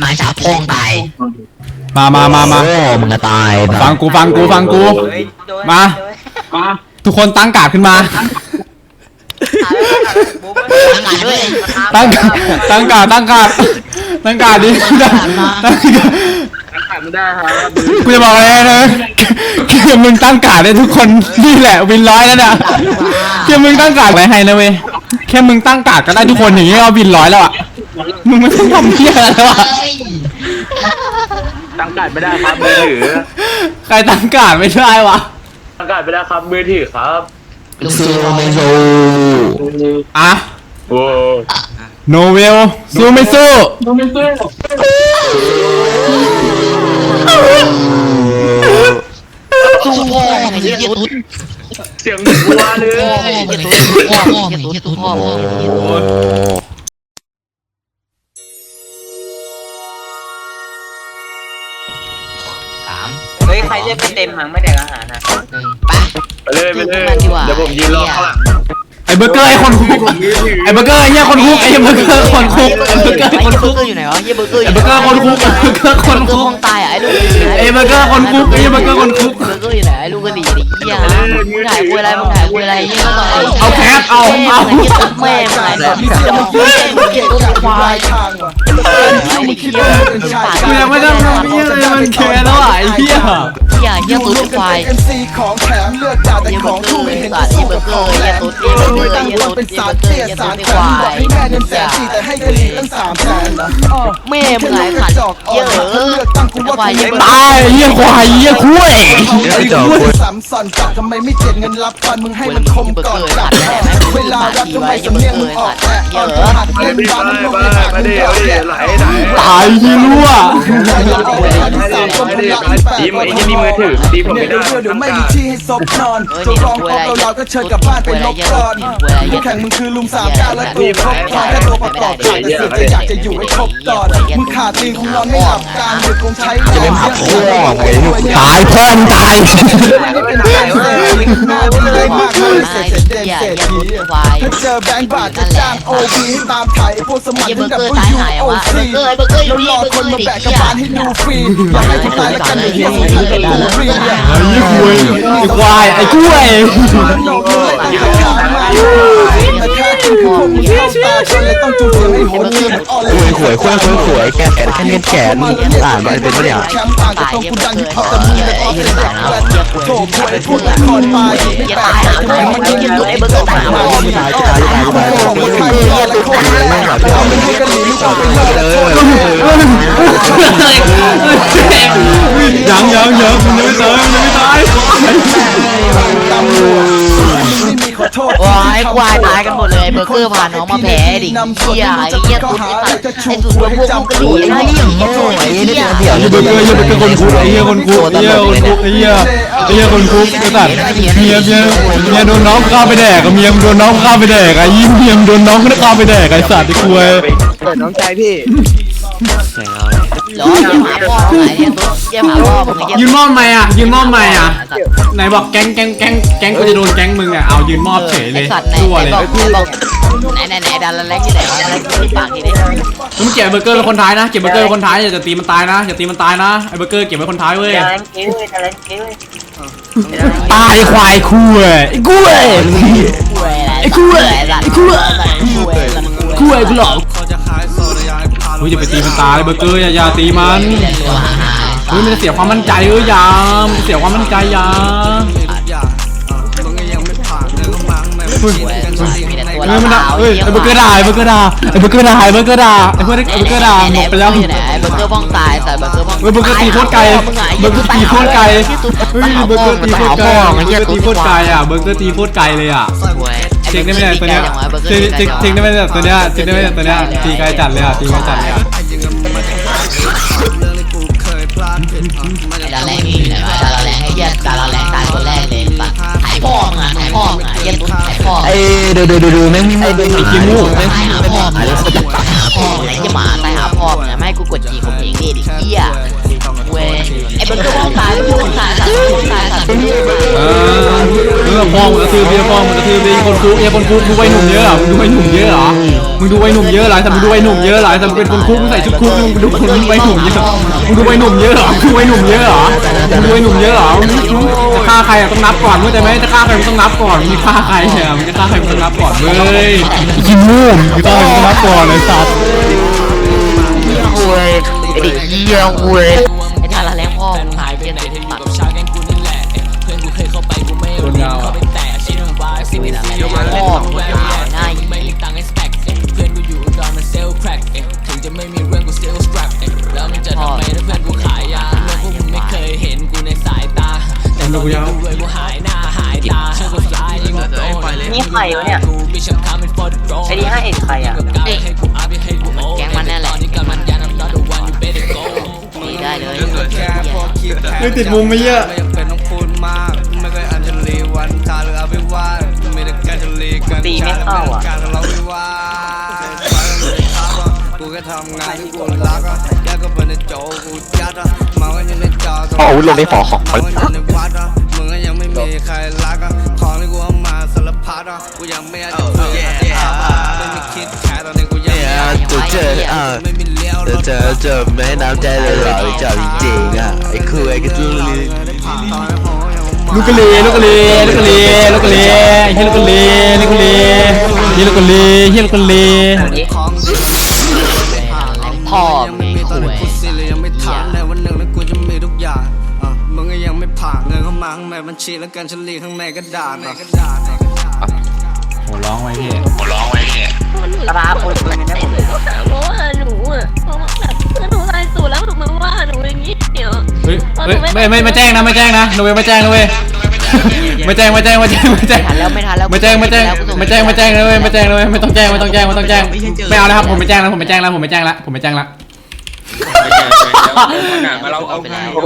หมาจับพงตายมามามามาโอ้มึงจะตายฟังกูฟังกูฟังกูเฮ้ยโดนมาโดนทุกคนตั้งการ์ดขึ้นมาตายแล้วตายแล้วบูมตั้งการด้วยตั้งการ์ดตั้งการ์ดตั้งการ์ดตั้งการ์ดดิตั้งตั้งการ์ดไม่ได้ครับกูจะบอกอะไรนะแค่มึงตั้งการ์ดได้ทุกคนนี่แหละวินร้อยแล้วเนี่ยแค่มึงตั้งการ์ดไว้ให้นะเว้ยแค่มึงตั้งการ์ดก็ได้ทุกคนอย่างเงี้ยเอาวินร้อยแล้วอะมึงไม่ต้องทำเพี้ยอะไรแล้วอะตั้ง การไม่ได้ครับมือถือใครตั้งการ์ดไม่ได้วะตั้งการไม่ได้ครับมือถือครับลูกซูไม่ซูอะโอ้โนเวลสู้ไม่สู้สู้พ่อมึงไอ้เหี้ยตุ๊ดเสียงหนูกลัวเลยพ่อมึงไอ้ตุ๊ดพ่อมึงไอ้ตุ๊ดตุ๊ดพ่อมึงไอ้ตุ๊ด ใครเรียกไม่เต็มมั้งไม่แดกอาหารนะหนึ่งไปไปเลยไปเลยมันดีกว่าเดี๋ยวผมยืนรอข้างหลังไอ้เบอร์เกอร์ไอ้คนคุกไอ้เบอร์เกอร์ไอ้เนี่ยคนคุกไอ้เบอร์เกอร์คนคุกไอ้เบอร์เกอร์ไอ้คนเบอคุร์กเกอร์อยู่ไหนวะเฮียเบอร์เกอร์อไอ้ยู่เบอร์เกอร์คนคุกไอ้เบอร์เกอร์คนเบอร์เกอคุร์กคงตายอะไอ้ลูกไอ้เบอร์เกอร์คนคุกไอ้เบอร์เกอร์คนคุกเบอร์เกอร์อยู่ไหนไอ้ลูกกระดิ่งดิเฮียมึงถ่ายคุยอะไรมึงถ่ายคุยอะไรเฮียก็ต่อยเอาแคปเอาเอาแม่มึงไอ้สัตว์จะมาคุยมึงเกลียดตัวควายไอ้เฮีย กูยังไม่ได้ทำเหี้ยอะไรมันแคร์แล้วอะไอ้เหี้ยเฮี ยเฮียตัวควายเอ็มซีของแถมเลือดจ่าแต่เฮียขเบอองร์เกอทู่ร์ไม่ไอ้เห็นสัตว์เฮียเบอร์เกอร์เฮียตุ๊ดเฮียเบอร์เกอร์ตั้งเฮียคนตุ๊ดเป็นเฮียสาเบรอร์เกอเตี้ร์ยเฮียสาตุ๊รดแถความบอกยให้แม่เดินแสนสี่แต่ให้กะหรี่ตั้งสามแสนเหรออ้อแม่มึงไอ้ขัดจอกอ่อเยนอะเลือกตั้งกูว่ากูไม่ตายเหี้ยควายเหี้ยคุ้ยไอ้จอกสามสันจับทำไมไม่เจ็ดเงินรับฟันมึงให้มันคมก่อนจับเวลารับทำไมสำเนียงมึงออกแต่อ่อนหัดไปเล่นดิบ้านไปมึงลงไปในหาดไปมึงดิเดียวไปดิเสียไหลไหลตายที่รั่วดีมไอ้ที่นี่มือถือดีผมไม่ได้เดี๋ยวไม่มีที่ให้ซบนอนจะร้องพบเราเราก็เชิญกลับบ้านไปลบก่อนคู่แข่งมึงคือลุงสามเก้าและตัวครบทองแค่ตัวประกอบขาดแต่เสือกจะอยากจะอยู่ให้ครบตอนมึงขาดตีนคงนอนไม่หลับกลางดึกคงใช้แรงเสียงตายพ่อมึงตายไม่เป็นไรหน้าที่เลยมากเลยเศษเศษเด่นเศษทีถ้าเจอแบงค์บาทจะจ้างโอบีให้ตามไถ่พวกสมัครเฮียเบตั้องร์แต่เกอร์พวกตายยูหายโอวะเบอร์เกอร์ซีเบอร์เกอร์อยู่แล้วรนี่อเบอร์คเกอนร์มาดิแบกกเฮีระยบาลให้ดูฟรีอยากให้กูตายแล้วกันเฮียมึงคือดูฟรีไอ้เหี้ยคุยไอ้ควายไอ้กล้วยหนกเมึงเข้าตาจนเลยต้องจูเสียงให้โหดเงินอ่อนเลยขวยขวยขวยขวยแกแขนแค่เน้แขนอ่านมันเป็นปะเนี่ยแคมป์ต่างจากตรงกูดังที่เขาแต่มึงเลยต้องเป็นแบบโถป่วยพูดละครไปไม่แปลกทำไมมันยังอยู่ไอ้เบอร์เกอร์ตายมาที่ไหนตายตายตายตายคนไทยรอดและคนแรกเอาไม่ให้กันหลีลูกเอาไปเลิกโทษยังยังยังมึงยังไม่ตายมึงยังไม่ตายตำรวจ โทษโอ้ยควายตายกันหมดเลยเบอร์เกอร์พาน้องมาแพ้ดิเฮียไอ้เฮียตุ๊ดไอ้สัตว์ไอ้ตุ๊ดพวกพวกกระดิ่งไอ้เฮียโอ้ยไอ้เฮียไอ้เบอร์เกอร์ไอ้เบอร์เกอร์คนคุกไอ้เหี้ยคนคุกไอ้เหี้ยคนคุกไอ้เหี้ยไอ้เหี้ยคนคุกไอ้สัตว์เมียเมียเมียโดนน้องข้าไปแดกเมียโดนน้องข้าไปแดกไอ้ยี่เมียโดนน้องข้าไปแดกไอ้สัตว์ไอ้คุยหรอเยี่ยหมาพ่อมึงไอ้เฮียตุ๊ดเยี่ยหมาพ่อมึงไอ้เฮียยืนมอบไหมอะยืนมอบไหมอะ ไหนบอกแก๊งแก๊งแก๊งแก๊งกูจะโดนแก๊งมึงเนี่ยเอายืนมอบเฉยเลไอ้ยสัตว์ไหนชั่วไหนเลยบอกบอกไหนไหนไหนดันละเล็กที่ไหนวะดันละเล็กที่ปากทีนี้มึงเก็บเบอร์เกอร์เป็นคนท้ายนะเก็บเบอร์เกอร์เป็นคนท้ายอย่าตีมันตายนะอย่าตีมันตายนะไอ้เบอร์เกอร์เก็บไว้คนท้ายเว้ยจะเล่นเกมเลยจะเล่นเกมเลยตายควายคุยไอ้คุยไอ้คู่ไอ้สัตว์ไอ้คู่ไอ้สัตว์คู่คุยกูหลอกเฮ้ยอย่าไปตีมันตายเบอร์เกอร์อย่าอย่าตีมัน เล่นตัวหาเฮ้ยมันจะเสียความมั่นใจเอ้ยอยามันจะเสียความมั่นใจอยาเฮ้ยมีแต่ตัวเฮ้ยมันด่าเฮ้ยไอ้เบอร์เกอร์ด่าไอ้เบอร์เกอร์ด่าไอ้เบอร์เกอร์ด่าไอ้เบอร์เกอร์ด่าไอ้เบอร์ไอ้เบอร์เกอร์ด่าหมดไปแล้วอยู่ไหนไอ้เบอร์เกอร์บ้องตายแต่เบอร์เกอร์บ้องเฮ้ยเบอร์เกอร์ตีโคตรไกลเบอร์เกอร์ตีโคตรไกลเฮ้ยเบอร์เกอร์ตีโคตรไกลเบอร์เกอร์ตีโคตรไกลอะเบอร์เกอร์ตีโคตรไกลเลยอะเช็คได้ไหมเนี่ยตัวเนี้ยเช็คเช็คเช็คได้ไหมเนี่ยตัวเนี้ยเช็คได้ไหมเนี่ยตัวเนี้ยตีไกลจัดเลยอะตีไกลจัดเลยอะ ดาแรงนี่ไหนวะดาราแรงไอ้เหี้ยดาราแรงตายคนแรกเลยปัดหายพ่อมึงอะหายพ่อมึงอะเหี้ยตุ๊ดหายพ่อเอ้ดูดูดูดูแม่งไม่เป็นไอ้ขี้มูกหายหาพ่อมึงหายแล้วจะตายหาพ่อไหนจะหมาตายหาพ่อมึงไม่กูกดจีของเองดิดิเหี้ยเว้ยไอ้เบอร์เกอร์พ่อตายพ่อตายสัตว์พ่อตายสัตว์ เออพ่อมึงกระทืบเบียพ่อมึงกระทืบเบียคนคุกเบียคนคุกดูไว้หนุ่มเยอะเหรอมึงดูไว้หนุ่มเยอะเหรอมึงดูไว้หนุ่มเยอะเหรอแต่มึงดูไว้หนุ่มเยอะเหรอแต่มึงเป็นคนคุกมึงใส่ชุดคุกมึงดูคนไว้หนุ่มเยอะมึงดูไว้หนุ่มเยอะเหรอมึงดูไว้หนุ่มเยอะเหรอมึงดูไว้หนุ่มเยอะเหรอจะฆ่าใครอะต้องนับก่อนเข้าใจไหมจะฆ่าใครมึงต้องนับก่อนมึงจะฆ่าใครเนี่ยมึงจะฆ่าใครมึงต้องนับก่อนเว้ยกินมูมมึงต้องมึงต้องนับก่อนเลยสัตว์เว้ยไอ้เด็กเหี้ยเว้ยไอ้ทาราแรงพ่อมึงหายเหี้ยตัวตัดค นยาวอะพ่อมึงหายหน้าอีพ่อมึงขายยาพวกมึงไม่เคยเห็นคนดูยาวนี่ใครวะเนี่ยไอ้นี่ห้าเอ็ดใครอะแกงมันนั่นแหละดีได้เลยไม่ติดมุมไม่เยอะ ตีไม่เข้าอะกูก็ทำงานที่กูรักอะแยกก็เป็นในโจกูยัดอะเมากันอยู่ในจอเอาอาวุธลงในฝอของเมากันอยู่ในวัดอะมึงก็ยังไม่มีใครรักอะของที่กูเอามาสารพัดอะกูยังไม่อยากจะเปิดไม่มีคิดแค่ตอนนี้กูยังไม่อยากตัวเจออะไม่มีเลี้ยวรถเจอเจอแม่น้ำใจเลยเหรอเจ้าจริงๆอะไอ้คุยไอ้กระตือรือลูกกะเลลูกกะเลลูกกะเลลูกกะเลเฮียลูกกะเลลูกกะเล เฮียลูกกะเลเฮียลูกกะเลของพ่อยังมึไม่งมีตอนคุนี้ยกูสิเลยยังไม่ถามในวันหนึ่งแล้วกูจะมีทุกอย่างอะมึงก็ยังไม่ผ่านเงินเข้ามาข้างในบัญชีแล้วกันฉันรีข้างในกระดาษอะโหร้องไว้พี่ตาคนปืนนะผมเพราะว่าหนูอะเพราะว่าแบบเพื่อนหนูตายสูแล้วหนูมาว่าหนูอย่างนี้เดี๋ยวเฮ้ยเฮ้ยไม่ไม่ไม่แจ้งนะไม่แจ้งนะโนเวไม่แจ้งนะเว้ย ไม่แจ้งไม่แจ้งไม่แจ้งไม่แจ้งทันแล้วไม่ทันแล้วไม่แจ้งไม่แจ้งไม่แจ้งไม่แจ้งนะเว้ยไม่แจ้งนะเว้ยไม่ต้องแจ้งไม่ต้องแจ้งไม่ต้องแจ้งไม่เอาแล้วครับผมไม่แจ้งแล้วผมไม่แจ้งแล้วผมไม่แจ้งแล้วผมไม่แจ้งแล้วไม่แจ้งไม่แจ้งเอาหนังมาเราเอาไปแล้ว